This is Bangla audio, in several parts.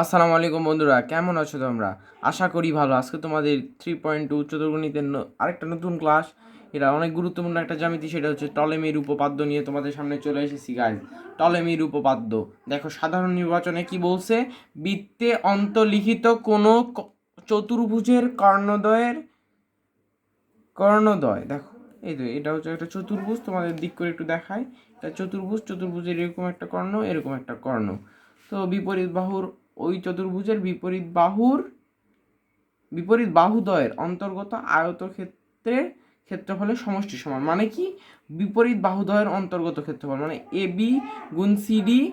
আসসালামু আলাইকুম বন্ধুরা, কেমন আছো তোমরা? আশা করি ভালো। আজকে তোমাদের থ্রি পয়েন্ট টু চতুর্গণিতের আরেকটা নতুন ক্লাস এটা অনেক গুরুত্বপূর্ণ একটা জ্যামিতি, সেটা হচ্ছে টলেমির উপপাদ্য নিয়ে তোমাদের সামনে চলে এসেছি গাইজ টলেমির উপপাদ্য। দেখো, সাধারণ নির্বাচনে কি বলছে? বৃত্তে অন্তলিখিত কোনো চতুর্ভুজের কর্ণদ্বয়ের কর্ণদ্বয়। দেখো, এই তো এটা হচ্ছে একটা চতুর্ভুজ, তোমাদের দিক করে একটু দেখায় এটা চতুর্ভুজ, চতুর্ভুজের এরকম একটা কর্ণ, এরকম একটা কর্ণ। তো বিপরীত বাহুর ওই চতুর্ভুজের বিপরীত বাহুর, বিপরীত বাহুদ্বয়ের অন্তর্গত আয়তক্ষেত্রের ক্ষেত্রফলের সমষ্টি সমান। মানে কি? বিপরীত বাহুদ্বয়ের অন্তর্গত ক্ষেত্রফল। মানে এ, বি গুণ সিডি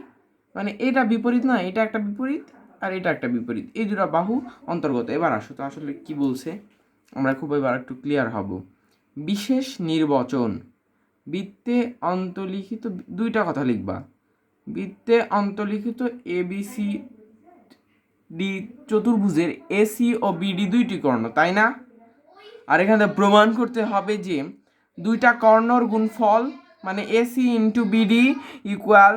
মানে এটা বিপরীত না, এটা একটা বিপরীত আর এটা একটা বিপরীত। এই দুটা বাহু অন্তর্গত। এবার আসো তো, আসলে কি বলছে? আমরা খুব এবার একটু ক্লিয়ার হব। বিশেষ নির্বাচন। বৃত্তে অন্তলিখিত, দুইটা কথা লিখবা। বৃত্তে অন্তলিখিত এবিসি ডি চতুর্ভুজের এসি ও বিডি দুইটি কর্ণ, তাই না? আর এখানে প্রমাণ করতে হবে যে দুইটা কর্ণর গুণফল মানে AC into BD equal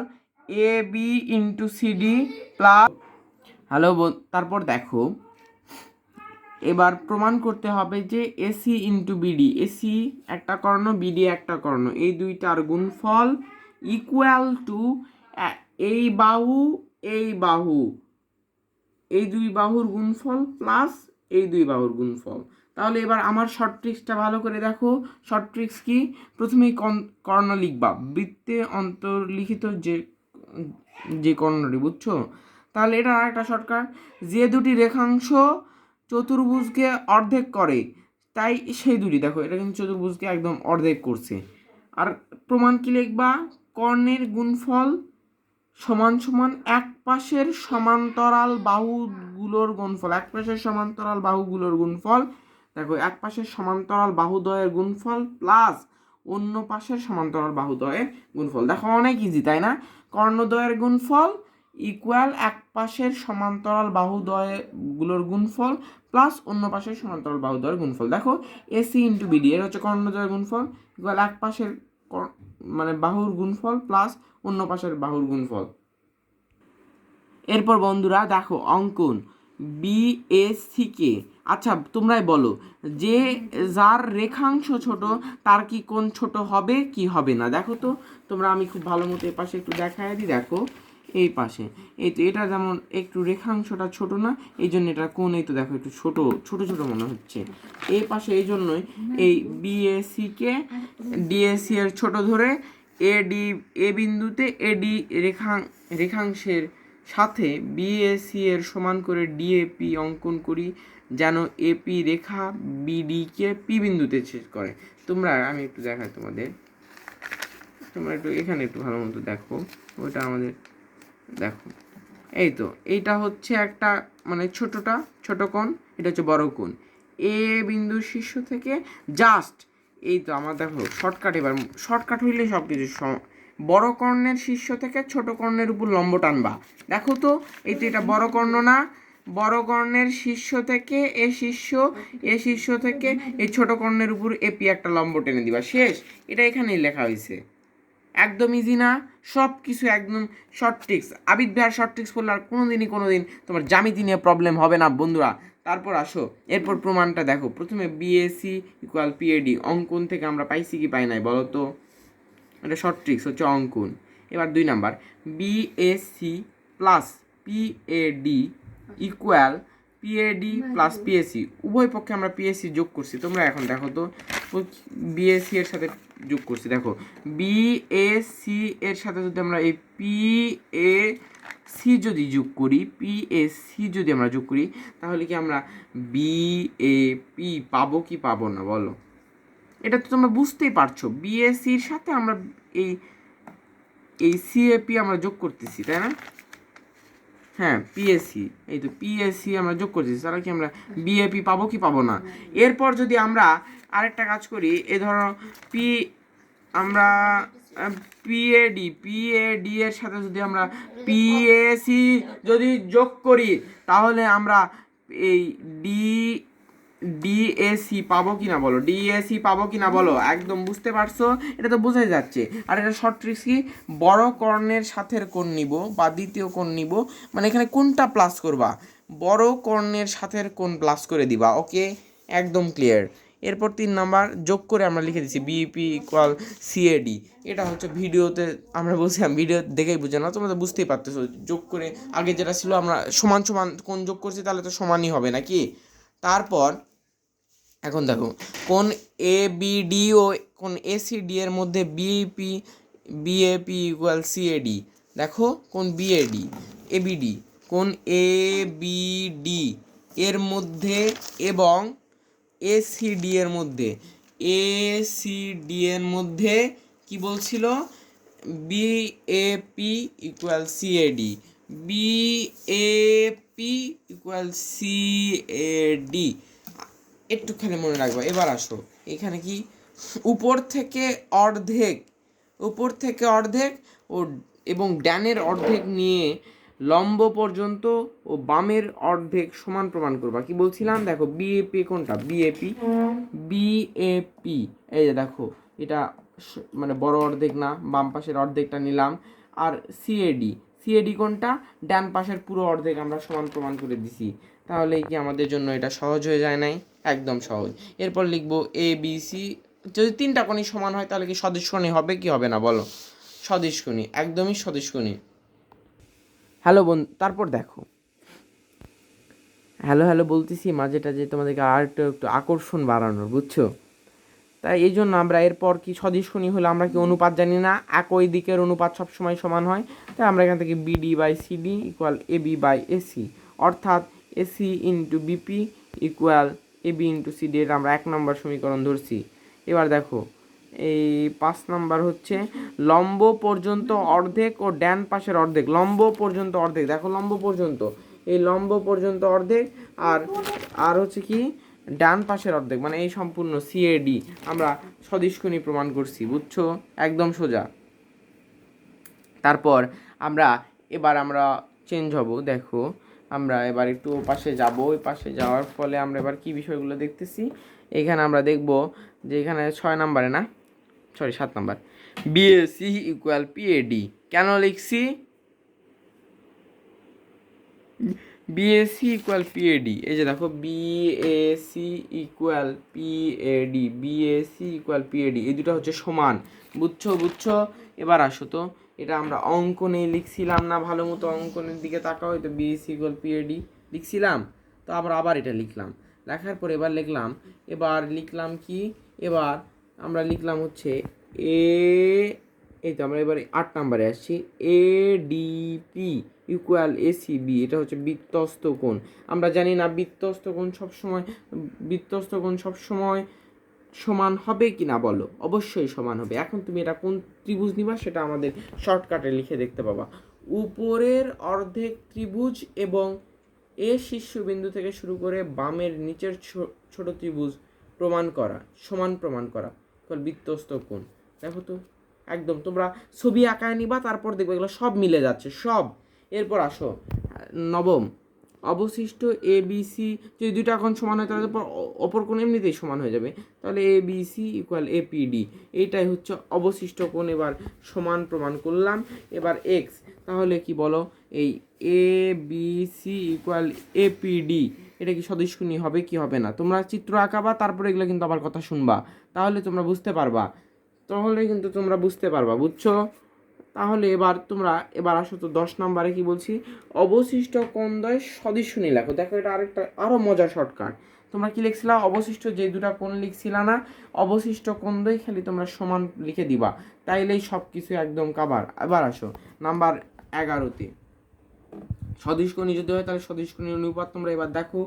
A B into CD plus hello তারপর দেখো। এবার প্রমাণ করতে হবে যে এসি ইন্টু বিডি এসি একটা কর্ণ বিডি একটা কর্ণ, এই দুইটার গুণফল ইকুয়াল টু এই বাহু এই বাহু। এই দুই বাহুর গুণফল প্লাস এই দুই বাহুর গুণফল। তাহলে এবার আমার শর্ট ট্রিক্সটা ভালো করে দেখো। শর্ট ট্রিক্স কি? প্রথমেই কর্ণ লিখবা। বৃত্তে অন্তর্লিখিত যে যে কর্ণটি, বুঝছ? তাহলে এটা একটা শর্টকাট যে দুটি রেখাংশ চতুর্ভুজকে অর্ধেক করে, তাই সেই দুটি দেখো, এটা কিন্তু চতুর্ভুজকে একদম অর্ধেক করছে। আর প্রমাণ কি লিখবা? কর্ণের গুণফল সমান সমান এক পাশের সমান্তরাল বাহুগুলোর গুণফল, এক পাশের সমান্তরাল বাহুগুলোর গুণফল, দেখো এক পাশের সমান্তরাল বাহুদ্বয়ের গুণফল প্লাস অন্য পাশের সমান্তরাল বাহুদ্বয়ের গুণফল। দেখো অনেক ইজি তাই না? কর্ণদ্বয়ের গুণফল ইকুয়াল এক পাশের সমান্তরাল বাহুদ্বয়গুলোর গুণফল প্লাস অন্য পাশের সমান্তরাল বাহুদ্বয়ের গুণফল। দেখো এসি ইন্টু বিডি এর হচ্ছে কর্ণদ্বয়ের গুণফল ইকুয়াল এক পাশের মানে বাহুর গুণফল প্লাস অন্য পাশের বাহুর গুণফল। এরপর বন্ধুরা দেখো অঙ্কন বি এস কে আচ্ছা তোমরাই বলো, যে যার রেখাংশ ছোট, তার কি কোন ছোট হবে, কি হবে না? দেখো তো, তোমরা আমি খুব ভালো মতো এপাশে পাশে একটু দেখাই দিই, দেখো। এই পাশে। এই তো এটা যেমন একটু রেখাংশটা ছোট না, এই জন্য এটা কোন এই তো দেখো একটু ছোট ছোট ছোট মনে হচ্ছে। এই পাশে এই জন্যই এই বিএসসি কে ডিএসসি এর ছোট ধরে এডি এ বিন্দুতে এডি রেখাং, রেখাংশের সাথে বিএসসি এর সমান করে ডিএপি অঙ্কন করি যেন এপি রেখা বিডিকে পি বিন্দুতে ছেদ করে। তোমরা, আমি একটু দেখাই তোমাদের। তোমরা একটু এখানে একটু ভালো মতো দেখো, ওটা আমাদের দেখো। এই তো, এইটা হচ্ছে একটা মানে ছোটটা, ছোট কোণ, এটা হচ্ছে বড় কোণ। এ বিন্দুর শীর্ষ থেকে জাস্ট এই তো আমার দেখো শর্টকাট এবার শর্টকাট হইলে সব কিছু বড় কর্ণের শীর্ষ থেকে ছোট কর্ণের উপর লম্ব টানবা। দেখো তো, এই তো এটা বড় কর্ণ না, বড় কর্ণের শীর্ষ থেকে এ শীর্ষ এ শীর্ষ থেকে এই ছোট কর্ণের উপর এপি একটা লম্ব টেনে দিবা। শেষ, এটা এখানেই লেখা হয়েছে একদম ইজি না? সব কিছু একদম শর্ট ট্রিক্স আবিদ ভাইয়ার শর্ট ট্রিক্স পড়লে আর কোনো দিনই কোনো দিন তোমার জামিতি নিয়ে প্রবলেম হবে না বন্ধুরা। তারপর আসো, এরপর প্রমাণটা দেখো। প্রথমে বিএসসি ইকুয়াল পিএডি অঙ্কন থেকে আমরা পাইছি কি পাই নাই বলো তো? এটা শর্ট ট্রিক্স হচ্ছে অঙ্কন। এবার দুই number BSC plus PAD equal PAD plus PSC উভয় পক্ষে আমরা পিএসসি যোগ করছি। তোমরা এখন দেখো তো বিএসসি এর সাথে যোগ করছি, দেখো। বি এ সি এর সাথে যদি আমরা এই পি এ সি যদি যোগ করি পি এ সি যদি আমরা যোগ করি, তাহলে কি আমরা বি এ পি পাবো কি পাবো না, বলো? এটা তো তোমরা বুঝতেই পারছ। বিএসসির সাথে আমরা এই এই সিএপি আমরা যোগ করতেছি, তাই না? হ্যাঁ পিএসসি এই তো পিএসসি আমরা যোগ করছি তারা কি আমরা বিএপি পাবো কি পাবো না? এরপর যদি আমরা আরেকটা কাজ করি, এ ধরো পি আমরা পিএডি পিএডি এর সাথে যদি আমরা পিএসি যদি যোগ করি, তাহলে আমরা এই ডি ডিএসি পাবো কি না বলো? ডিএসি পাবো কি না বলো? একদম বুঝতে পারছ? এটা তো বোঝাই যাচ্ছে। আর এটা শর্ট ট্রিক্স কি? বড় কর্ণের সাথে কোণ নিব বা দ্বিতীয় কোণ নিব। মানে এখানে কোনটা প্লাস করবা? বড় কর্ণের সাথে কোণ প্লাস করে দিবা ওকে একদম ক্লিয়ার এরপর তিন নাম্বার, যোগ করে আমরা লিখে দিচ্ছি বিপি ইকুয়াল সিএডি এটা হচ্ছে ভিডিওতে আমরা বলছিলাম, ভিডিও দেখেই বুঝে না তোমরা তো বুঝতেই পারতেছো। যোগ করে আগে যেটা ছিল, আমরা সমান সমান কোন যোগ করছি, তাহলে তো সমানই হবে নাকি? তারপর এখন দেখো, কোন এ বি ডি ও কোন এসিডি এর মধ্যে বিএপি বিএপি ইকুয়াল সিএডি দেখো, কোন বিএডি এবিডি কোন এ বি ডি এর মধ্যে এবং এসিডি এর মধ্যে। এসিডি এর মধ্যে কি বলছিল? BAP equal CAD BAP equal CAD একটুখানি মনে রাখব। এবার আসো। এখানে কি? উপর থেকে অর্ধেক, উপর থেকে অর্ধেক ও এবং ড্যানের অর্ধেক নিয়ে লম্ব পর্যন্ত ও বামের অর্ধেক সমান প্রমাণ করবা। কি বলছিলাম? দেখো বিএপি কোনটা? বিএপি বিএপি এই যে দেখো, এটা মানে বড় অর্ধেক না, বাম পাশের অর্ধেকটা নিলাম। আর সিএডি সিএডি কোনটা? ডান পাশের পুরো অর্ধেক আমরা সমান প্রমাণ করে দিছি। তাহলে কি আমাদের জন্য এটা সহজ হয়ে যায় নাই? একদম সহজ। এরপর লিখব এ বি সি যদি তিনটা কোণই সমান হয়, তাহলে কি সদিষ্কণী হবে? কি হবে না? বলো। সদিষ্কণী একদমই সদিষ্কণী হ্যালো বোন তারপর দেখো। হ্যালো হ্যালো বলতেছি মাঝেটা যে তোমাদেরকে আর একটু আকর্ষণ বাড়ানোর, বুঝছ? তাই এই জন্য আমরা এরপর কি সদিষ্কণী হলে আমরা কি অনুপাত জানি না? একই দিকের অনুপাত সবসময় সমান হয়। তাই আমরা এখান থেকে BD by CD equal AB by AC অর্থাৎ AC into BP equal AB into CD এটা আমরা এক নম্বর সমীকরণ ধরছি। এবার দেখো, এই পাঁচ নাম্বার হচ্ছে লম্ব পর্যন্ত অর্ধেক ও ড্যান পাশের অর্ধেক। লম্ব পর্যন্ত অর্ধেক, দেখো লম্ব পর্যন্ত। এই লম্ব পর্যন্ত অর্ধেক আর আর হচ্ছে কি ডান পাশের অর্ধেক মানে এই সম্পূর্ণ সিএডি আমরা সদিষ্কণী প্রমাণ করছি, বুঝছ? একদম সোজা। তারপর আমরা, এবার আমরা চেঞ্জ হব, দেখো। আমরা এবার একটু পাশে যাব। ওই পাশে যাওয়ার ফলে আমরা এবার কি বিষয়গুলো দেখতেছি? এখানে আমরা দেখব যে এখানে ছয় নম্বরে না? সরি, সাত নাম্বার। বিএসসি ইকুয়াল পিএডি কেন লিখছি? বিএসসি ইকুয়াল পিএডি এই যে দেখো BSC equal PAD BSC equal PAD এই দুটো হচ্ছে সমান। বুঝছ বুঝছ? এবার আসো তো। এটা আমরা অঙ্কনে লিখছিলাম না, ভালো মতো অঙ্কনের দিকে তাকাও হয়তো বিএসসি ইকুয়াল পিএডি লিখছিলাম। তো আমরা আবার এটা লিখলাম। লেখার পর এবার লিখলাম এবার লিখলাম কি? এবার আমরা লিখলাম হচ্ছে এ এই তো আমরা এবারে আট নাম্বারে আসছি। এ ডিপি ইকুয়াল এসিবি এটা হচ্ছে বৃত্তস্ত কোণ। আমরা জানি না বৃত্তস্ত কোণ সবসময়, বৃত্তস্ত কোণ সবসময় সমান হবে কি না বলো? অবশ্যই সমান হবে। এখন তুমি এটা কোন ত্রিভুজ নিবা সেটা আমাদের শর্টকাটে লিখে দেখতে পাবা। উপরের অর্ধেক ত্রিভুজ এবং এ শীর্ষবিন্দু থেকে শুরু করে বামের নিচের ছোট ত্রিভুজ প্রমাণ করা, সমান প্রমাণ করা বৃত্তস্ত কোণ। দেখো তো, একদম তোমরা ছবি আঁকায় নিবা, তারপর দেখবে এগুলো সব মিলে যাচ্ছে, সব। এরপর আসো নবম। অবশিষ্ট এ বি সি যদি দুইটা এখন সমান হয়, তাহলে পর- অপর কোণ এমনিতেই সমান হয়ে যাবে। তাহলে A B C equal A P D এইটাই হচ্ছে অবশিষ্ট কোণ, এবার সমান প্রমাণ করলাম। এবার এক্স তাহলে কি বলো? এই A B C equal A P D এটা কি সদস্যনী হবে কি হবে না? তোমরা চিত্র আঁকাবা, তারপরে এগুলো কিন্তু আবার কথা শুনবা। তাহলে তোমরা বুঝতে পারবা। তাহলে কিন্তু তোমরা বুঝতে পারবা, বুঝছ? তাহলে এবার তোমরা এবার আসো তো দশ নম্বরে কি বলছি? অবশিষ্ট কোণদ্বয় সদস্যনী লেখো। দেখো এটা আরেকটা আরও মজার শর্টকাট তোমরা কি লিখছিলা? অবশিষ্ট যে দুটা কোণ লিখছিলা না, অবশিষ্ট কোণদ্বয় খালি তোমরা সমান লিখে দিবা। তাইলেই সব কিছু একদম কাবার এবার আসো, নাম্বার এগারোতে। সদিষ্কণী যদি হয় তাহলে সদিষ্কণী অনুপাত তোমরা এবার দেখো।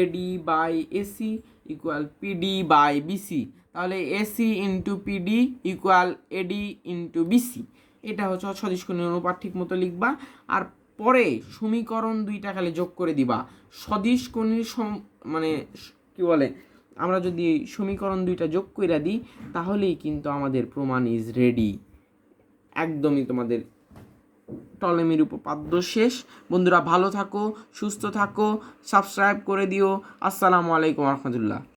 AD by AC equal PD by BC তাহলে AC into PD equal AD into BC এটা হচ্ছে সদিষ্কণী অনুপাত ঠিক মতো লিখবা। আর পরে সমীকরণ দুইটা খালি যোগ করে দিবা। সদিষ্কণীর সম মানে কি বলে? আমরা যদি সমীকরণ দুইটা যোগ করে দিই, তাহলেই কিন্তু আমাদের প্রমাণ ইজ রেডি একদমই তোমাদের টলেমির উপপাদ্য শেষ। বন্ধুরা ভালো থাকো, সুস্থ থাকো সাবস্ক্রাইব করে দিও। আসসালামু আলাইকুম রহমতুল্লাহ।